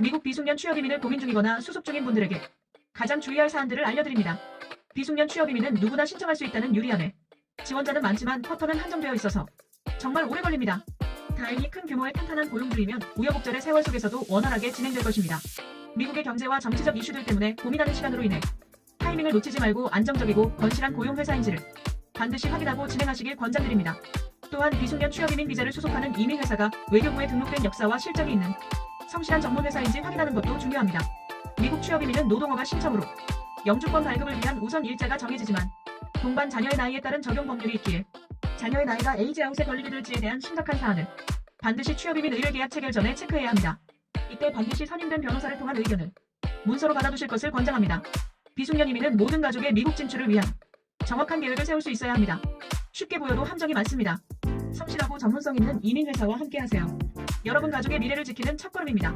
미국 비숙련 취업 이민을 고민 중이거나 수습 중인 분들에게 가장 주의할 사안들을 알려드립니다. 비숙련 취업 이민은 누구나 신청할 수 있다는 유리함에 지원자는 많지만 쿼터는 한정되어 있어서 정말 오래 걸립니다. 다행히 큰 규모의 탄탄한 고용주이면 우여곡절의 세월 속에서도 원활하게 진행될 것입니다. 미국의 경제와 정치적 이슈들 때문에 고민하는 시간으로 인해 타이밍을 놓치지 말고 안정적이고 건실한 고용 회사인지를 반드시 확인하고 진행하시길 권장드립니다. 또한 비숙련 취업 이민 비자를 수속하는 이민 회사가 외교부에 등록된 역사와 실적이 있는 성실한 전문 회사인지 확인하는 것도 중요합니다. 미국 취업 이민은 노동어가 신청으로 영주권 발급을 위한 우선 일자가 정해지지만 동반 자녀의 나이에 따른 적용 법률이 있기에 자녀의 나이가 에이지 아웃에 걸리게 될지에 대한 심각한 사안은 반드시 취업 이민 의뢰 계약 체결 전에 체크해야 합니다. 이때 반드시 선임된 변호사를 통한 의견을 문서로 받아두실 것을 권장합니다. 비숙련 이민은 모든 가족의 미국 진출을 위한 정확한 계획을 세울 수 있어야 합니다. 쉽게 보여도 함정이 많습니다. 성실하고 전문성 있는 이민 회사와 함께하세요. 여러분 가족의 미래를 지키는 첫걸음입니다.